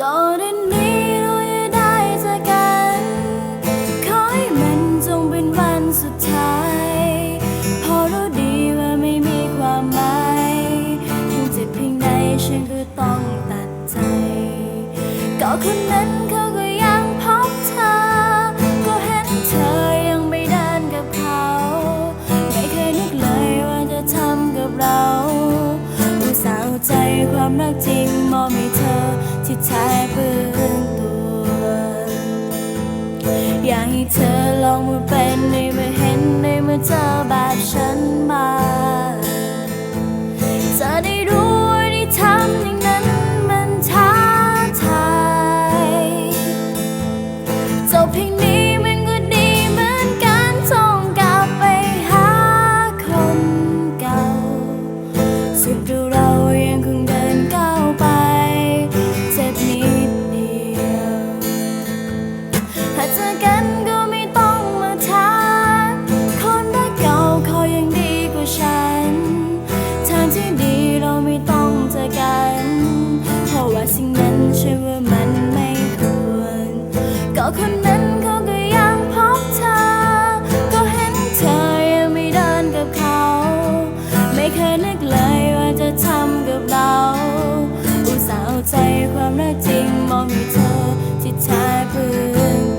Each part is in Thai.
ตอนนี้เราจะได้เจอกัน ขอให้มันจงเป็นวันสุดท้ายเพอรู้ดีว่าไม่มีความหมายถึงเจ็บเพียงใดฉันก็ต้องตัดใจ ก็คนนั้น ความรักจริงมองให้เธอที่ใช้เปื้อนตัว อยากให้เธอลองมาเป็นในเมื่อเห็นในเมื่อเจอแบบ คนนั้นเขาก็ยังพบเธอ ก็เห็นเธอยังไม่เดินกับเขา ไม่เคยนึกเลยว่าจะทำกับเรา อุตส่าห์เอาใจความรักจริงมองให้เธอที่แท้เพื่อน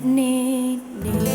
ไป